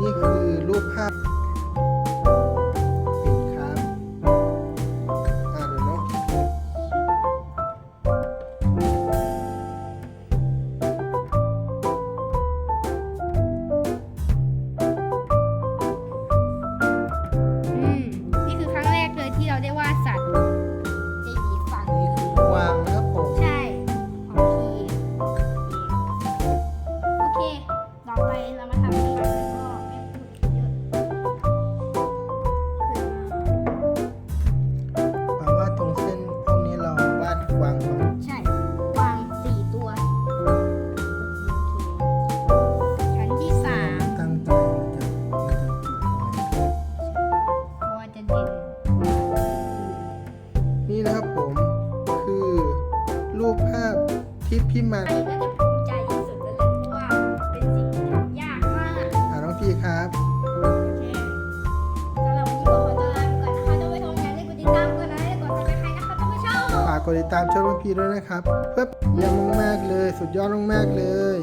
นี่คือรูปภาพ นนี่นะครับผม คือรูปภาพที่พี่มันอันนี้ก็จะภูมิใจที่สุดแล้วแหละเพราะว่าเป็นสิ่งที่ทำยากมาก อ่าน้องพี่ครับ โอเคสำหรับวันนี้ก็ขอตัวลาไปก่อนนะคะท่านผู้ชมอย่าลืมกดติดตามกดไลค์และกดซับสไครต์นะคะท่านผู้ชม ฝากกดติดตามช่องน้องพี่ด้วยนะครับเพื่อเยี่ยมมากๆเลย สุดยอดมากๆเลย